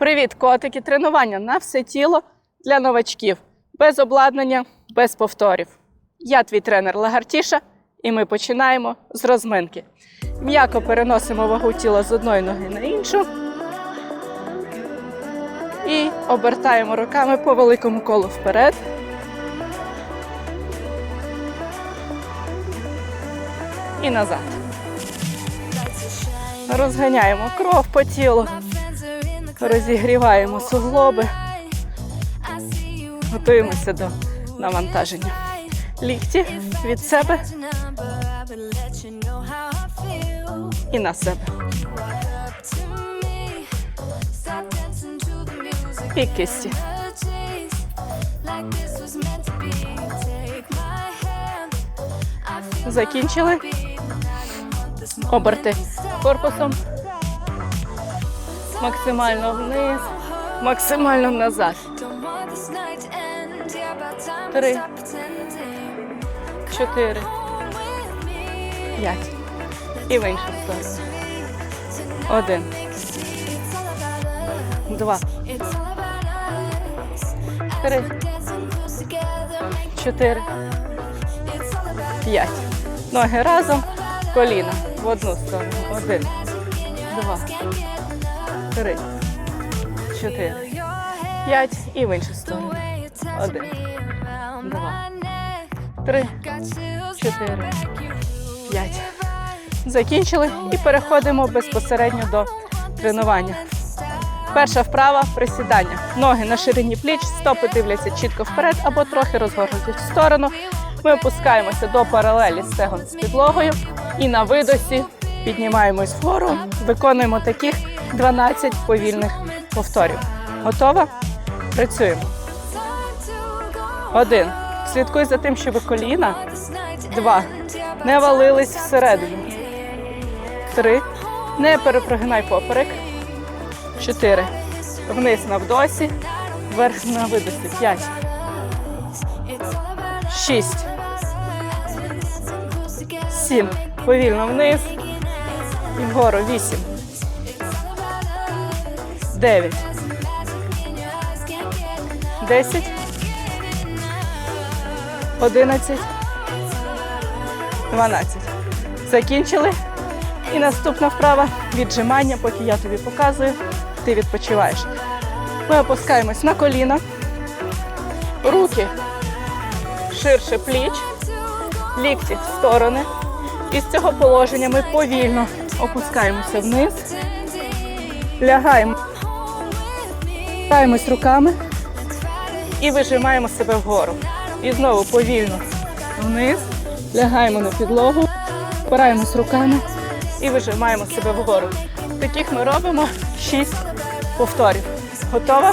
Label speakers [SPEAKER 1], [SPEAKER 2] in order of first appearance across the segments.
[SPEAKER 1] Привіт, котики! Тренування на все тіло для новачків. Без обладнання, без повторів. Я твій тренер Лагартіша, і ми починаємо з розминки. М'яко переносимо вагу тіла з одної ноги на іншу. І обертаємо руками по великому колу вперед. І назад. Розганяємо кров по тілу. Розігріваємо суглоби. Готуємося до навантаження. Лікті від себе і на себе. І кисті. Закінчили. Оберти корпусом. Максимально вниз, максимально назад. Три. Чотири. П'ять. І в іншу сторону. Один. Два. Три. Чотири. П'ять. Ноги разом. Коліна в одну сторону. Один. Два. Три. Чотири. П'ять. І в іншу сторону. Один. Два. Три. Чотири. П'ять. Закінчили і переходимо безпосередньо до тренування. Перша вправа присідання. Ноги на ширині пліч, стопи дивляться чітко вперед або трохи розгорнуті в сторону. Ми опускаємося до паралелі стегон з підлогою і на видосі піднімаємось вгору, виконуємо таких 12 повільних повторів. Готова? Працюємо. Один. Слідкуй за тим, щоб коліна. Два. Не валились всередину. Три. Не перепрогинай поперек. Чотири. Вниз на вдосі. Вверх на видосі. П'ять. Шість. Сім. Повільно вниз. І вгору. Вісім. Дев'ять. Десять. Одинадцять. Дванадцять. Закінчили. І наступна вправа віджимання, поки я тобі показую, ти відпочиваєш. Ми опускаємось на коліна, руки ширше пліч, лікті в сторони. І з цього положення ми повільно опускаємося вниз, лягаємо, лягаємось руками і вижимаємо себе вгору. І знову повільно вниз, лягаємо на підлогу, опираємось руками і вижимаємо себе вгору. Таких ми робимо 6 повторів. Готова?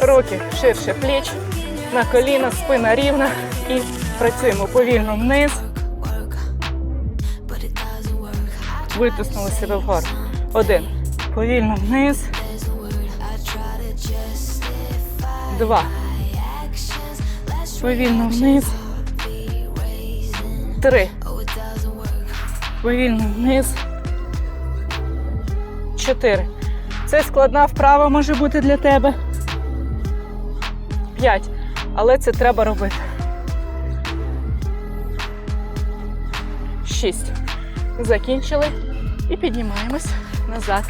[SPEAKER 1] Руки ширше пліч, на коліна, спина рівна і працюємо повільно вниз. Витиснули себе вгору. Один. Повільно вниз. Два. Повільно вниз. Три. Повільно вниз. Чотири. Це складна вправа може бути для тебе. П'ять. Але це треба робити. Шість. Закінчили. І піднімаємось назад.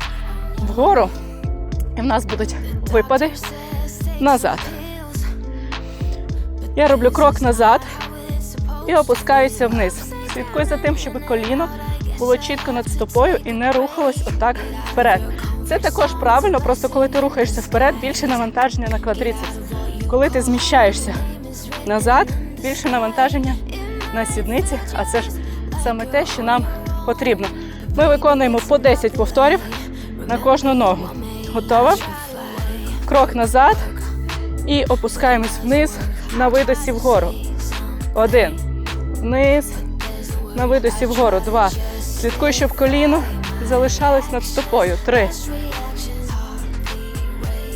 [SPEAKER 1] Вгору. І в нас будуть випади назад. Я роблю крок назад і опускаюся вниз. Слідкуй за тим, щоб коліно було чітко над стопою і не рухалось отак вперед. Це також правильно, просто коли ти рухаєшся вперед, більше навантаження на квадріцепс. Коли ти зміщаєшся назад, більше навантаження на сідниці, а це ж саме те, що нам потрібно. Ми виконуємо по 10 повторів на кожну ногу. Готова? Крок назад і опускаємось вниз на видосі вгору. Один. Вниз. На видосі вгору. Два. Слідкуй, щоб коліно залишалось над стопою. Три.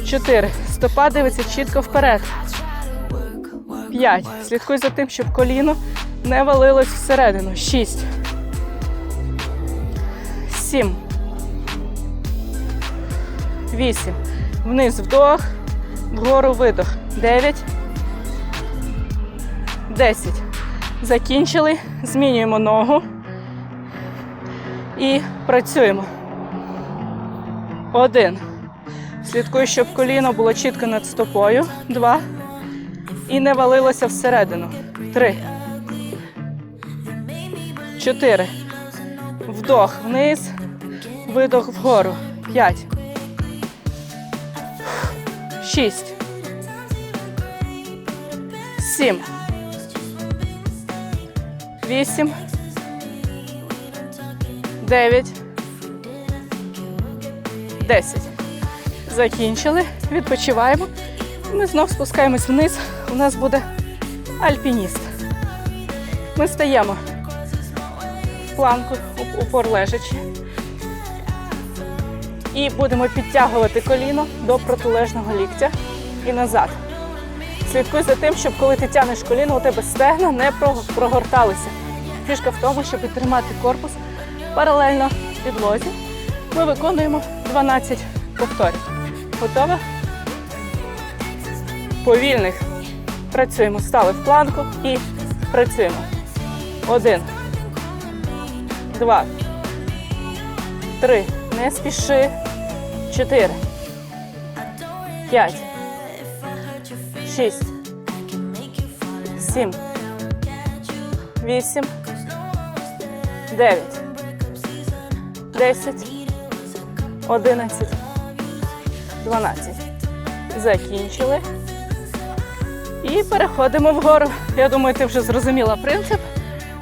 [SPEAKER 1] Чотири. Стопа дивиться чітко вперед. П'ять. Слідкуй за тим, щоб коліно не валилось всередину. Шість. Сім. Вісім. Вниз вдох. Вгору видох. Дев'ять. Десять. Закінчили. Змінюємо ногу. І працюємо. Один. Слідкую, щоб коліно було чітко над стопою. Два. І не валилося всередину. Три. Чотири. Вдох вниз. Видох вгору. П'ять. Шість. Сім. Вісім. Дев'ять. Десять. Закінчили. Відпочиваємо. Ми знов спускаємось вниз. У нас буде альпініст. Ми стаємо планку, упор лежачи. І будемо підтягувати коліно до протилежного ліктя і назад. Слідкуй за тим, щоб коли ти тягнеш коліно, у тебе стегна не прогорталися. Фішка в тому, щоб тримати корпус паралельно підлозі. Ми виконуємо 12 повторів. Готова? Повільних. Працюємо. Стали в планку і працюємо. Один. Два. Три. Не спіши. Чотири. П'ять. Шість. Сім. Вісім. Дев'ять. Десять. Одинадцять. Дванадцять. Закінчили. І переходимо вгору. Я думаю, ти вже зрозуміла принцип.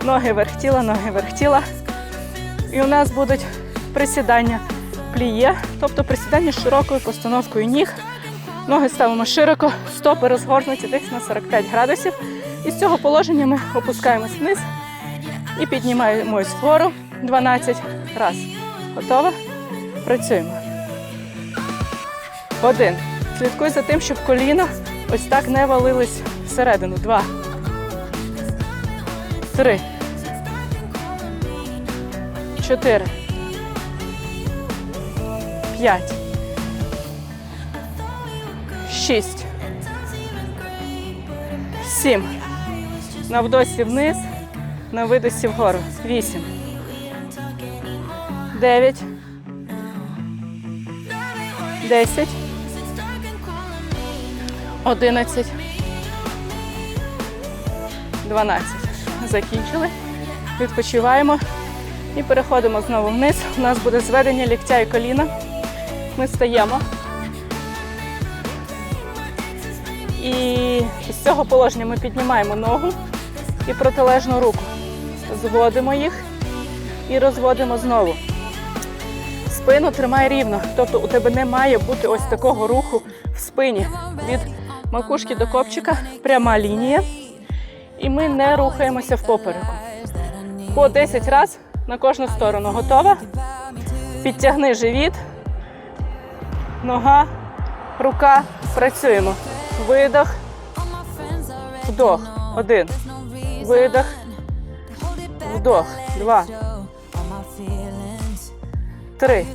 [SPEAKER 1] Ноги вверх тіла, ноги вверх тіла. І у нас будуть присідання пліє, тобто присідання з широкою постановкою ніг. Ноги ставимо широко, стопи розгорнуті десь на 45 градусів. І з цього положення ми опускаємось вниз і піднімаємось вгору 12 раз. Готова? Працюємо. Один. Слідкуй за тим, щоб коліна ось так не валились всередину. Два. Три. Чотири. П'ять. Шість. Сім. На вдосі вниз. На видосі вгору. Вісім. Дев'ять. Десять. Одинадцять. Дванадцять. Закінчили. Відпочиваємо. І переходимо знову вниз. У нас буде зведення ліктя і коліна. Ми стаємо. І з цього положення ми піднімаємо ногу і протилежну руку. Зводимо їх і розводимо знову. Спину тримай рівно. Тобто у тебе не має бути ось такого руху в спині. Від макушки до копчика пряма лінія. І ми не рухаємося в попереку. По 10 разів на кожну сторону. Готова? Підтягни живіт. Нога, рука. Працюємо. Видох. Вдох. Один. Видох. Вдох. Два. Три.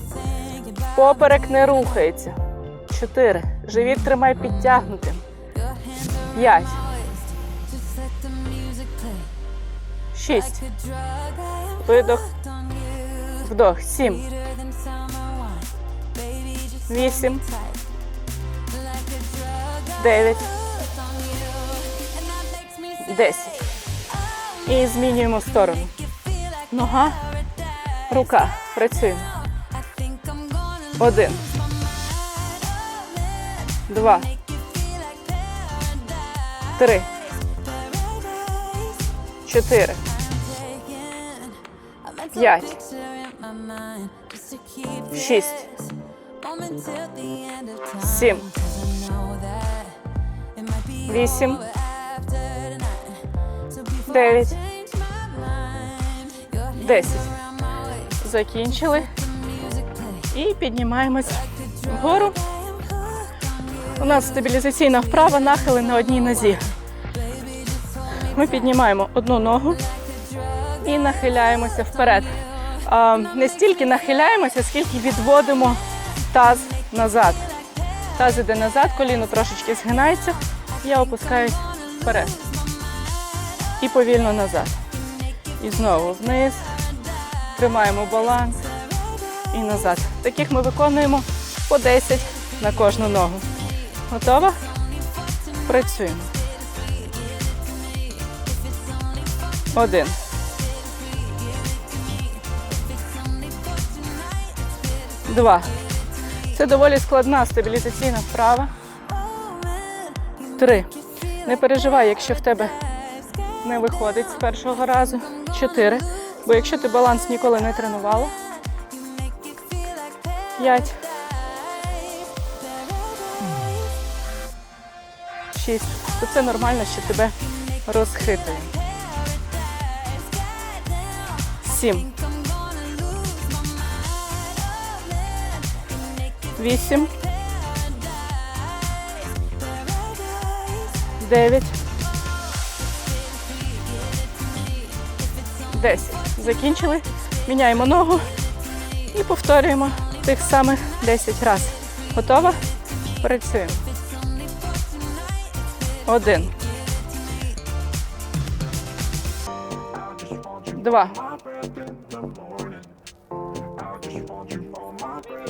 [SPEAKER 1] Поперек не рухається. Чотири. Живіт тримай підтягнутим. П'ять. Шість. Видох. Вдох. Сім. Вісім. Дев'ять. Десять. І змінюємо сторону. Нога. Рука. Працюємо. Один. Два. Три. Чотири. П'ять. Шість. Сім. Вісім. Дев'ять. Десять. Закінчили. І піднімаємось вгору. У нас стабілізаційна вправа, нахили на одній нозі. Ми піднімаємо одну ногу і нахиляємося вперед. Не стільки нахиляємося, скільки відводимо таз назад. Таз іде назад, коліно трошечки згинається. Я опускаюсь вперед. І повільно назад. І знову вниз. Тримаємо баланс. І назад. Таких ми виконуємо по 10 на кожну ногу. Готова? Працюємо. Один. Два. Це доволі складна стабілізаційна вправа. Три. Не переживай, якщо в тебе не виходить з першого разу. Чотири. Бо якщо ти баланс ніколи не тренувала. П'ять. Шість. То це нормально, що тебе розхитує. Сім. Вісім. Дев'ять. Десять. Закінчили. Міняємо ногу і повторюємо тих самих 10 разів. Готова? Працюємо. Один. Два.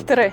[SPEAKER 1] Три.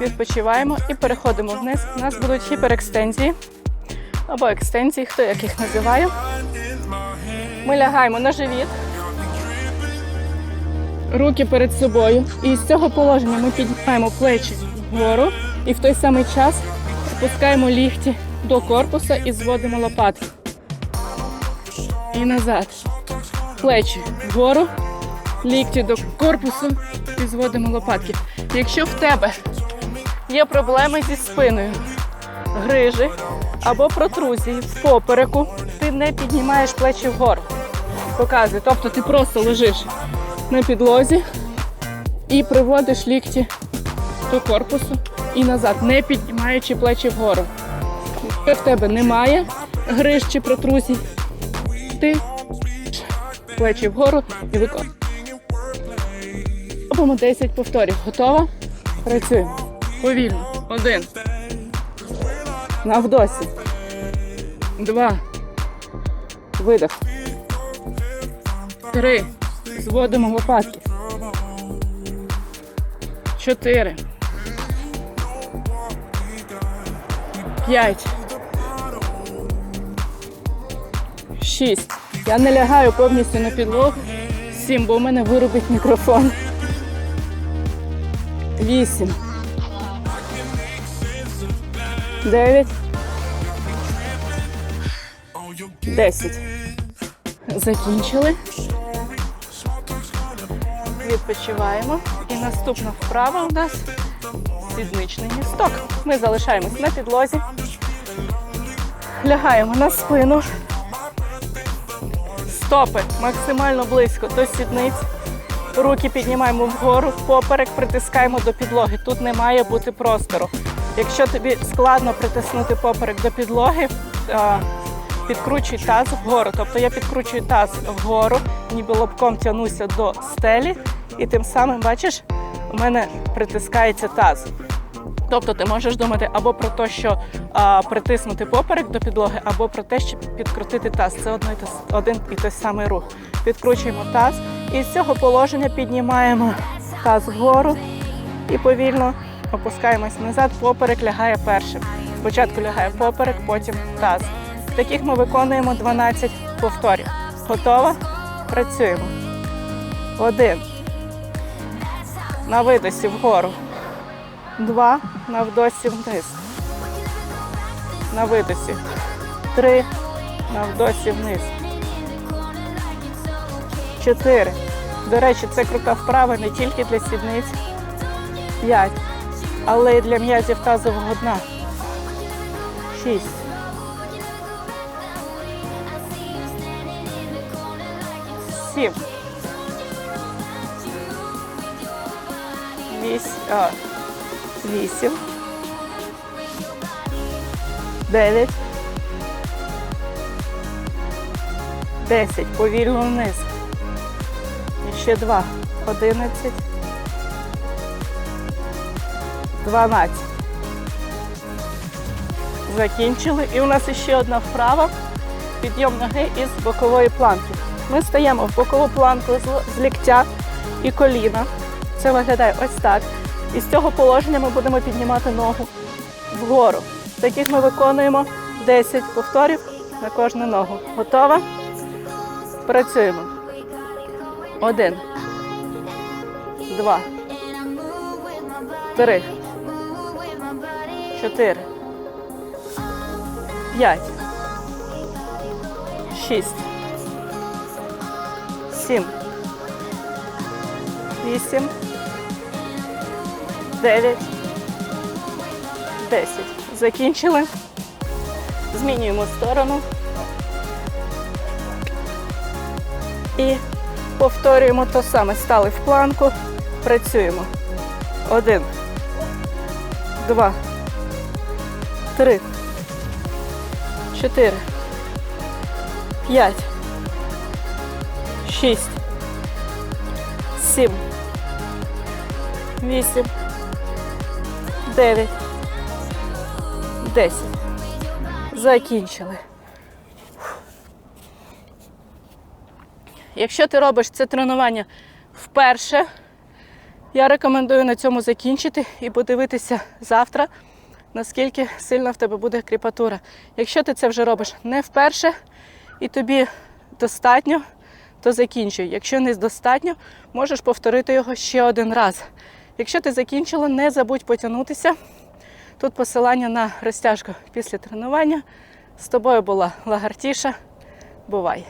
[SPEAKER 1] Відпочиваємо і переходимо вниз. У нас будуть гіперекстензії або екстензії, хто як їх називає. Ми лягаємо на живіт. Руки перед собою. І з цього положення ми піднімаємо плечі вгору і в той самий час опускаємо лікті до корпуса і зводимо лопатки. І назад. Плечі вгору, лікті до корпусу і зводимо лопатки. Якщо в тебе є проблеми зі спиною, грижі або протрузії в попереку, ти не піднімаєш плечі вгору. Показую. Тобто ти просто лежиш на підлозі і приводиш лікті до корпусу і назад, не піднімаючи плечі вгору. Якщо в тебе немає гриж чи протрузій, ти плечі вгору і виконуй. Робимо 10 повторів. Готова? Працюємо. Повільно. Один. На вдосі. Два. Видох. Три. Зводимо лопатки. Чотири. П'ять. Шість. Я не лягаю повністю на підлогу. Сім, бо у мене вирубить мікрофон. Вісім. Дев'ять. Десять. Закінчили. Відпочиваємо. І наступна вправа у нас сідничний місток. Ми залишаємось на підлозі. Лягаємо на спину. Стопи максимально близько до сідниць. Руки піднімаємо вгору, поперек притискаємо до підлоги. Тут не має бути простору. Якщо тобі складно притиснути поперек до підлоги, підкручуй таз вгору. Тобто я підкручую таз вгору, ніби лобком тягнуся до стелі, і тим самим, бачиш, у мене притискається таз. Тобто ти можеш думати або про те, що а, притиснути поперек до підлоги, або про те, щоб підкрутити таз. Це одно і те, один і той самий рух. Підкручуємо таз і з цього положення піднімаємо таз вгору і повільно опускаємось назад. Поперек лягає першим. Спочатку лягає поперек, потім таз. Таких ми виконуємо 12 повторів. Готова? Працюємо. Один. На видосі вгору. Два. На вдосі вниз. На видосі. Три. На вдосі вниз. Чотири. До речі, це крута вправа не тільки для сідниць 5, але й для м'язів тазового дна. 6. 7. 8. 8. 9. 10. Повільно вниз. І ще 2. 11. 12. Закінчили. І у нас ще одна вправа. Підйом ноги із бокової планки. Ми стаємо в бокову планку з ліктя і коліна. Це виглядає ось так. І з цього положення ми будемо піднімати ногу вгору. Таких ми виконуємо 10 повторів на кожну ногу. Готова? Працюємо. Один. Два. Три. Чотири. П'ять. Шість. Сім. Вісім. Дев'ять. Десять. Закінчили. Змінюємо сторону. І повторюємо те саме. Стали в планку. Працюємо. Один. Два. Три. Чотири. П'ять. Шість. Сім. Вісім. Дев'ять. Десять. Закінчили. Якщо ти робиш це тренування вперше, я рекомендую на цьому закінчити і подивитися завтра, наскільки сильна в тебе буде кріпатура. Якщо ти це вже робиш не вперше і тобі достатньо, то закінчуй. Якщо не достатньо, можеш повторити його ще один раз. Якщо ти закінчила, не забудь потягнутися. Тут посилання на розтяжку після тренування. З тобою була Лагартіша. Бувай!